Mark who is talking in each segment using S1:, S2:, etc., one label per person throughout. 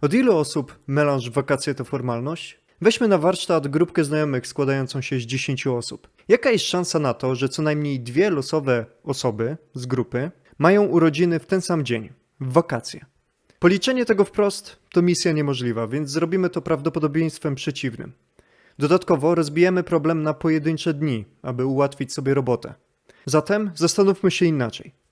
S1: Od ilu osób melanż wakacje to formalność? Weźmy na warsztat grupkę znajomych składającą się z 10 osób. Jaka jest szansa na to, że co najmniej dwie losowe osoby z grupy mają urodziny w ten sam dzień, w wakacje? Policzenie tego wprost to misja niemożliwa, więc zrobimy to prawdopodobieństwem przeciwnym. Dodatkowo rozbijemy problem na pojedyncze dni, aby ułatwić sobie robotę. Zatem zastanówmy się inaczej.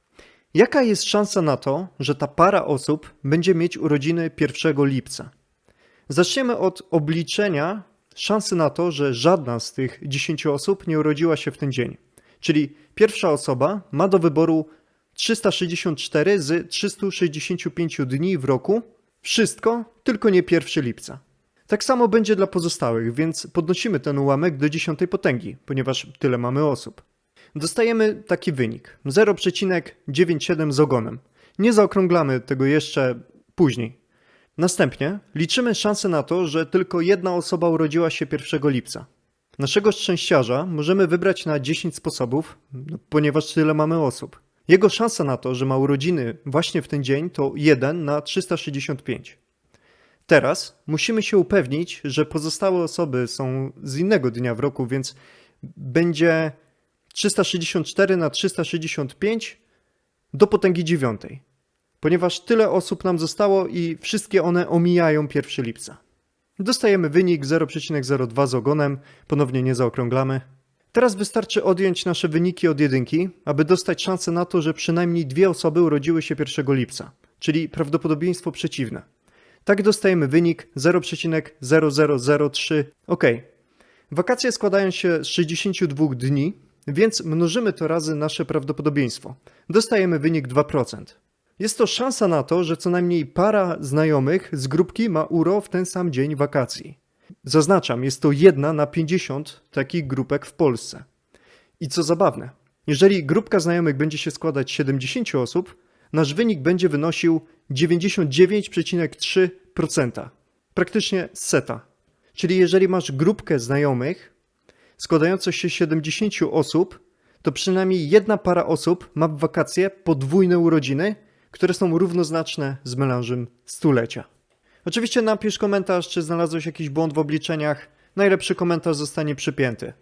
S1: Jaka jest szansa na to, że ta para osób będzie mieć urodziny 1 lipca? Zaczniemy od obliczenia szansy na to, że żadna z tych 10 osób nie urodziła się w ten dzień. Czyli pierwsza osoba ma do wyboru 364 z 365 dni w roku. Wszystko, tylko nie 1 lipca. Tak samo będzie dla pozostałych, więc podnosimy ten ułamek do 10 potęgi, ponieważ tyle mamy osób. Dostajemy taki wynik 0,97 z ogonem. Nie zaokrąglamy tego jeszcze później. Następnie liczymy szansę na to, że tylko jedna osoba urodziła się 1 lipca. Naszego szczęściarza możemy wybrać na 10 sposobów, no, ponieważ tyle mamy osób. Jego szansa na to, że ma urodziny właśnie w ten dzień to 1 na 365. Teraz musimy się upewnić, że pozostałe osoby są z innego dnia w roku, więc będzie 364 na 365 do potęgi dziewiątej, ponieważ tyle osób nam zostało i wszystkie one omijają 1 lipca. Dostajemy wynik 0,02 z ogonem, ponownie nie zaokrąglamy. Teraz wystarczy odjąć nasze wyniki od jedynki, aby dostać szansę na to, że przynajmniej dwie osoby urodziły się 1 lipca, czyli prawdopodobieństwo przeciwne. Tak dostajemy wynik 0,0003. Ok. Wakacje składają się z 62 dni, więc mnożymy to razy nasze prawdopodobieństwo. Dostajemy wynik 2%. Jest to szansa na to, że co najmniej para znajomych z grupki ma uro w ten sam dzień wakacji. Zaznaczam, jest to jedna na 50 takich grupek w Polsce. I co zabawne, jeżeli grupka znajomych będzie się składać z 70 osób, nasz wynik będzie wynosił 99,3%. Praktycznie seta. Czyli jeżeli masz grupkę znajomych składającą się z 70 osób, to przynajmniej jedna para osób ma w wakacje podwójne urodziny, które są równoznaczne z melanżem stulecia. Oczywiście napisz komentarz, czy znalazłeś jakiś błąd w obliczeniach. Najlepszy komentarz zostanie przypięty.